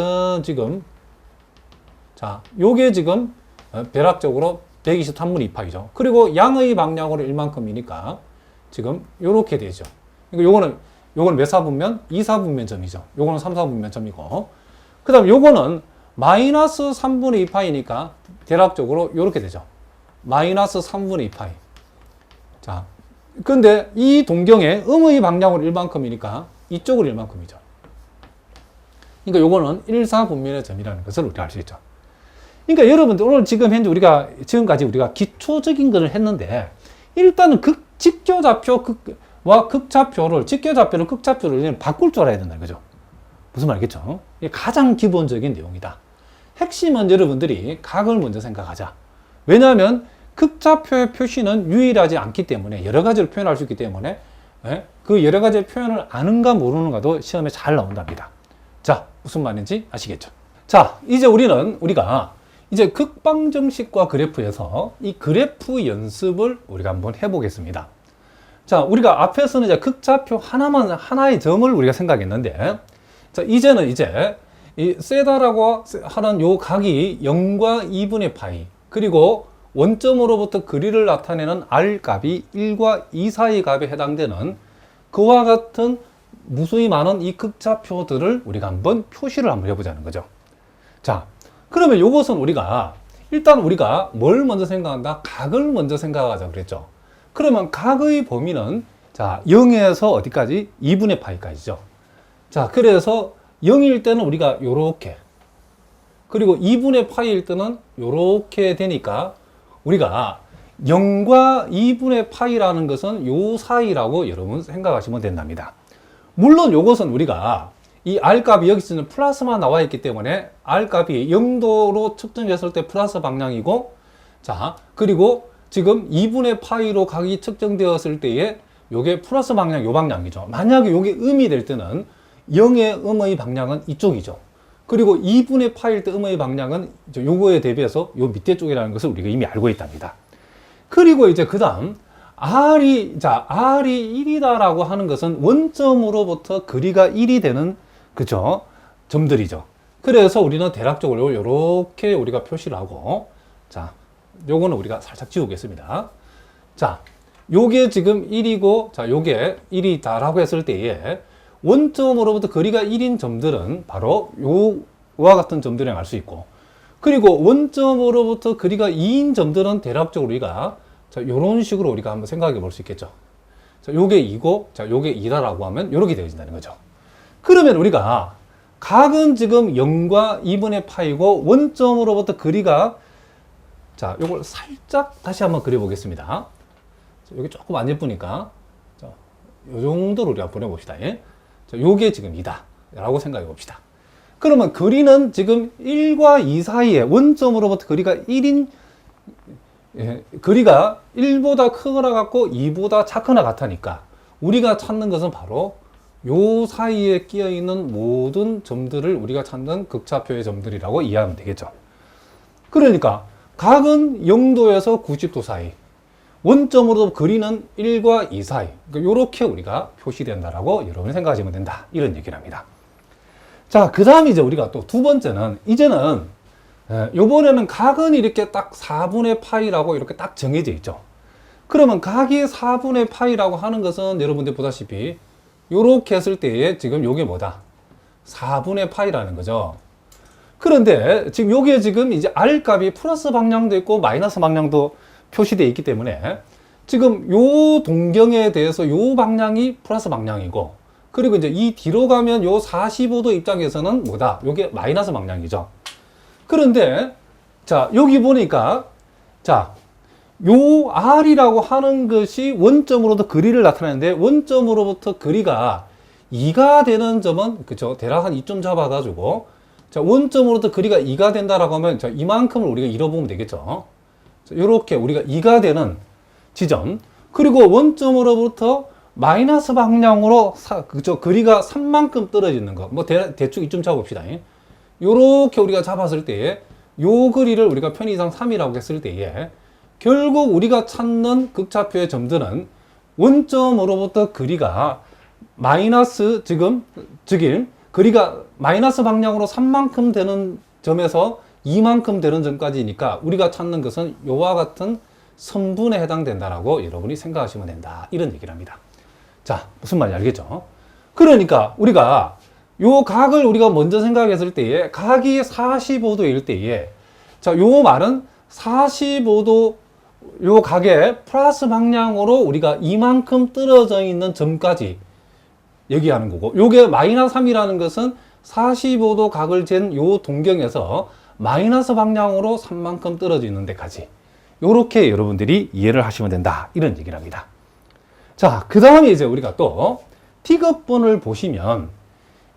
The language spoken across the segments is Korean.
것은 지금 자, 요게 지금 어, 벼락적으로 123분의 2파이죠. 그리고 양의 방향으로 1만큼이니까 지금 요렇게 되죠. 그러니까 요거는 요거는 몇 사분면? 2사분면 점이죠. 요거는 3사분면 점이고. 그다음 요거는 마이너스 3분의 2파이니까 대략적으로 요렇게 되죠. 마이너스 3분의 2파이. 자, 근데 이 동경에 음의 방향으로 1만큼이니까 이쪽으로 1만큼이죠. 그러니까 요거는 1사분면의 점이라는 것을 우리가 알 수 있죠. 그러니까 여러분들 오늘 지금 현재 우리가 지금까지 우리가 기초적인 것을 했는데 일단은 극 직교좌표 극과 극좌표를 직교좌표를 극좌표를 바꿀 줄 알아야 된다 그죠? 무슨 말이겠죠? 가장 기본적인 내용이다. 핵심은 여러분들이 각을 먼저 생각하자. 왜냐하면 극좌표의 표시는 유일하지 않기 때문에 여러 가지로 표현할 수 있기 때문에 예? 그 여러 가지 표현을 아는가 모르는가도 시험에 잘 나온답니다. 자, 무슨 말인지 아시겠죠? 자, 이제 우리는 우리가 이제 극방정식과 그래프에서 이 그래프 연습을 우리가 한번 해보겠습니다. 자, 우리가 앞에서는 이제 극좌표 하나만, 하나의 점을 우리가 생각했는데, 자, 이제는 이제 이 세다라고 하는 요 각이 0과 2분의 파이, 그리고 원점으로부터 거리를 나타내는 R 값이 1과 2 사이 값에 해당되는 그와 같은 무수히 많은 이 극좌표들을 우리가 한번 표시를 한번 해보자는 거죠. 자, 그러면 이것은 우리가 일단 우리가 뭘 먼저 생각한다? 각을 먼저 생각하자 그랬죠. 그러면 각의 범위는 자 0에서 어디까지? 2분의 파이까지죠. 자, 그래서 0일 때는 우리가 요렇게 그리고 2분의 파이일 때는 요렇게 되니까 우리가 0과 2분의 파이라는 것은 요 사이라고 여러분 생각하시면 된답니다. 물론 요것은 우리가 이 R 값이 여기서는 플러스만 나와 있기 때문에 R 값이 0도로 측정됐을 때 플러스 방향이고 자 그리고 지금 2분의 파이로 각이 측정되었을 때에 요게 플러스 방향 요 방향이죠. 만약에 요게 음이 될 때는 0의 음의 방향은 이쪽이죠. 그리고 2분의 파일 때 음의 방향은 요거에 대비해서 요 밑에 쪽이라는 것을 우리가 이미 알고 있답니다. 그리고 이제 그 다음 R이, 자, R이 1이다라고 하는 것은 원점으로부터 거리가 1이 되는, 그죠? 점들이죠. 그래서 우리는 대략적으로 이렇게 우리가 표시를 하고, 자, 요거는 우리가 살짝 지우겠습니다. 자, 요게 지금 1이고, 자, 요게 1이다라고 했을 때에 원점으로부터 거리가 1인 점들은 바로 요와 같은 점들을 알수 있고, 그리고 원점으로부터 거리가 2인 점들은 대략적으로 우리가 자, 요런 식으로 우리가 한번 생각해 볼 수 있겠죠. 자, 요게 2고, 자, 요게 2다라고 하면 요렇게 되어진다는 거죠. 그러면 우리가 각은 지금 0과 2분의 파이고 원점으로부터 거리가 자, 요걸 살짝 다시 한번 그려 보겠습니다. 자, 요게 조금 안 예쁘니까 자, 요 정도로 우리가 보내 봅시다. 예? 자, 요게 지금 2다. 라고 생각해 봅시다. 그러면 거리는 지금 1과 2 사이에 원점으로부터 거리가 1인 예, 거리가 1보다 크거나 같고 2보다 작거나 같으니까 우리가 찾는 것은 바로 요 사이에 끼어 있는 모든 점들을 우리가 찾는 극차표의 점들이라고 이해하면 되겠죠. 그러니까 각은 0도에서 90도 사이, 원점으로 거리는 1과 2 사이. 그러니까 이렇게 우리가 표시된다라고 여러분이 생각하시면 된다. 이런 얘기를 합니다. 자, 그 다음 이제 우리가 또 두 번째는 이제는 예, 요번에는 각은 이렇게 딱 4분의 파이라고 이렇게 딱 정해져 있죠. 그러면 각이 4분의 파이라고 하는 것은 여러분들 보다시피 요렇게 했을 때에 지금 요게 뭐다? 4분의 파이라는 거죠. 그런데 지금 요게 지금 이제 R 값이 플러스 방향도 있고 마이너스 방향도 표시되어 있기 때문에 지금 요 동경에 대해서 요 방향이 플러스 방향이고 그리고 이제 이 뒤로 가면 요 45도 입장에서는 뭐다? 요게 마이너스 방향이죠. 그런데 자 여기 보니까 자 요 R이라고 하는 것이 원점으로부터 거리를 나타내는데 원점으로부터 거리가 2가 되는 점은 그죠 대략 한 2점 잡아가지고 자 원점으로부터 거리가 2가 된다라고 하면 자 이만큼을 우리가 잃어보면 되겠죠? 이렇게 우리가 2가 되는 지점. 그리고 원점으로부터 마이너스 방향으로 사, 그죠 거리가 3만큼 떨어지는 거뭐 대충 2점 잡읍시다 요렇게 우리가 잡았을 때에 요 거리를 우리가 편의상 3이라고 했을 때에 결국 우리가 찾는 극차표의 점들은 원점으로부터 거리가 마이너스 지금 즉일 거리가 마이너스 방향으로 3만큼 되는 점에서 2만큼 되는 점까지니까 우리가 찾는 것은 요와 같은 선분에 해당된다라고 여러분이 생각하시면 된다. 이런 얘기를 합니다. 자, 무슨 말인지 알겠죠? 그러니까 우리가 요 각을 우리가 먼저 생각했을 때에 각이 45도일 때에 자, 요 말은 45도 요 각의 플러스 방향으로 우리가 이만큼 떨어져 있는 점까지 얘기하는 거고 요게 마이너스 3이라는 것은 45도 각을 잰 요 동경에서 마이너스 방향으로 3만큼 떨어져 있는 데까지. 요렇게 여러분들이 이해를 하시면 된다. 이런 얘기를 합니다. 자 그 다음에 이제 우리가 또 T급분을 보시면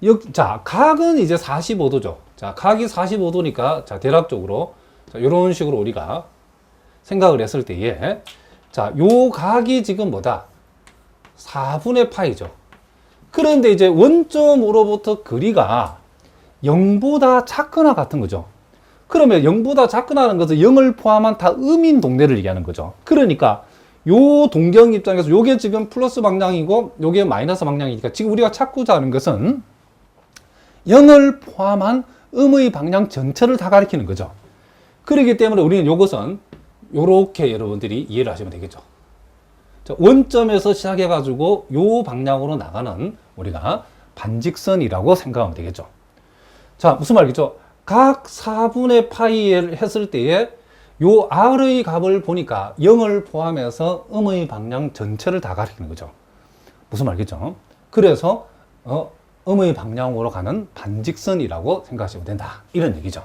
역, 자 각은 이제 45도죠 자 각이 45도니까 자 대략적으로 자, 이런 식으로 우리가 생각을 했을 때에 자, 요 각이 지금 뭐다? 4분의 파이죠. 그런데 이제 원점으로부터 거리가 0보다 작거나 같은 거죠. 그러면 0보다 작거나는 것은 0을 포함한 다 음인 동네를 얘기하는 거죠. 그러니까 요 동경 입장에서 요게 지금 플러스 방향이고 요게 마이너스 방향이니까 지금 우리가 찾고자 하는 것은 0을 포함한 음의 방향 전체를 다 가리키는 거죠. 그렇기 때문에 우리는 요것은 요렇게 여러분들이 이해를 하시면 되겠죠. 자, 원점에서 시작해가지고 요 방향으로 나가는 우리가 반직선이라고 생각하면 되겠죠. 자, 무슨 말이겠죠? 각 4분의 파이를 했을 때에 요 R의 값을 보니까 0을 포함해서 음의 방향 전체를 다 가리키는 거죠. 무슨 말이겠죠? 그래서 어, 음의 방향으로 가는 반직선이라고 생각하시면 된다. 이런 얘기죠.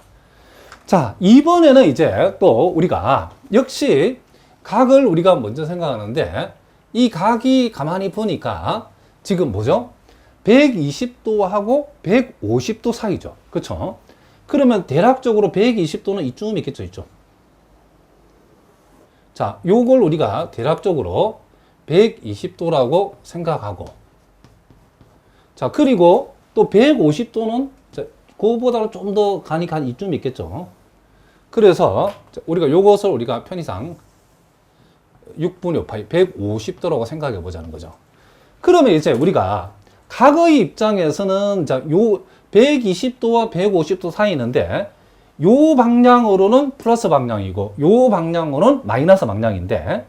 자, 이번에는 이제 또 우리가 역시 각을 우리가 먼저 생각하는데 이 각이 가만히 보니까 지금 뭐죠? 120도하고 150도 사이죠. 그렇죠? 그러면 대략적으로 120도는 이쯤 있겠죠, 이쪽. 자, 요걸 우리가 대략적으로 120도라고 생각하고 자, 그리고 또 150도는 그거보다는 좀 더 가니까 한 이쯤 있겠죠. 그래서 우리가 요것을 우리가 편의상 6분의 5파이 150도라고 생각해 보자는 거죠. 그러면 이제 우리가 각의 입장에서는 자, 요 120도와 150도 사이인데 요 방향으로는 플러스 방향이고 요 방향으로는 마이너스 방향인데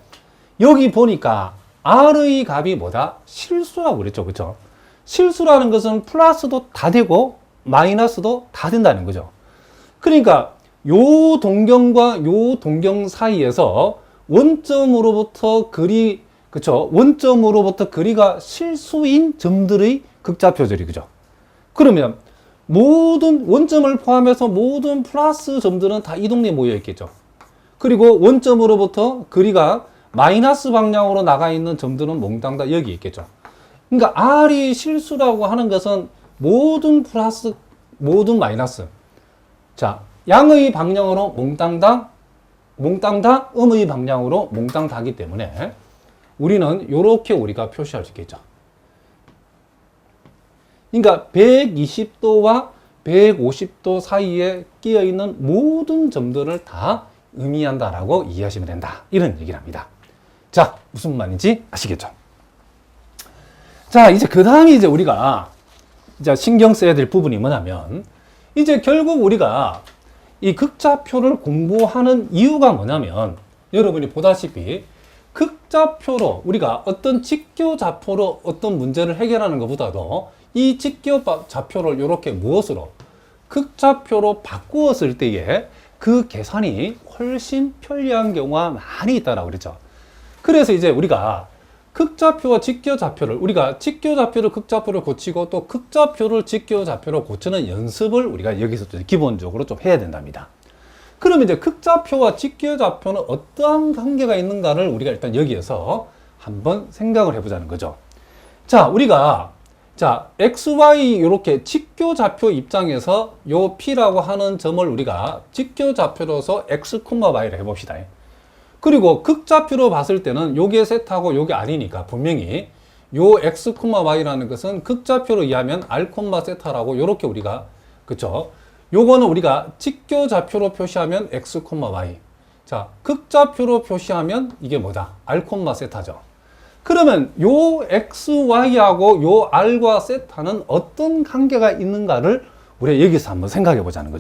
여기 보니까 R의 값이 뭐다? 실수라고 그랬죠. 그죠? 실수라는 것은 플러스도 다 되고 마이너스도 다 된다는 거죠. 그러니까 요 동경과 요 동경 사이에서 원점으로부터 거리 그쵸? 원점으로부터 거리가 실수인 점들의 극좌표절이 그죠? 그러면 모든 원점을 포함해서 모든 플러스 점들은 다 이 동네에 모여 있겠죠. 그리고 원점으로부터 거리가 마이너스 방향으로 나가 있는 점들은 몽땅 다 여기 있겠죠 그러니까 R이 실수라고 하는 것은 모든 플러스 모든 마이너스 자 양의 방향으로 몽땅 다 몽땅 다 음의 방향으로 몽땅 다기 때문에 우리는 이렇게 우리가 표시할 수 있겠죠. 그러니까 120도와 150도 사이에 끼어 있는 모든 점들을 다 의미한다라고 이해하시면 된다. 이런 얘기를 합니다. 자, 무슨 말인지 아시겠죠? 자, 이제 그 다음에 이제 우리가 이제 신경 써야 될 부분이 뭐냐면 이제 결국 우리가 이 극좌표를 공부하는 이유가 뭐냐면 여러분이 보다시피 극좌표로 우리가 어떤 직교좌표로 어떤 문제를 해결하는 것보다도 이 직교좌표를 이렇게 무엇으로 극좌표로 바꾸었을 때에 그 계산이 훨씬 편리한 경우가 많이 있다라고 그랬죠. 그래서 이제 우리가 극좌표와 직교좌표를 우리가 직교좌표를 극좌표로 고치고 또 극좌표를 직교좌표로 고치는 연습을 우리가 여기서 기본적으로 좀 해야 된답니다. 그러면 이제 극좌표와 직교좌표는 어떠한 관계가 있는가를 우리가 일단 여기에서 한번 생각을 해보자는 거죠. 자, 우리가 자, XY 이렇게 직교좌표 입장에서 요 P라고 하는 점을 우리가 직교좌표로서 X, Y를 해봅시다. 그리고 극좌표로 봤을 때는 요게 세타고 요게 아니니까 분명히 요 x, y라는 것은 극좌표로 이해하면 r, 세타라고 요렇게 우리가 그쵸? 요거는 우리가 직교좌표로 표시하면 x, y. 자, 극좌표로 표시하면 이게 뭐다? r, 세타죠. 그러면 요 x, y하고 요 r과 세타는 어떤 관계가 있는가를 우리가 여기서 한번 생각해 보자는 거죠.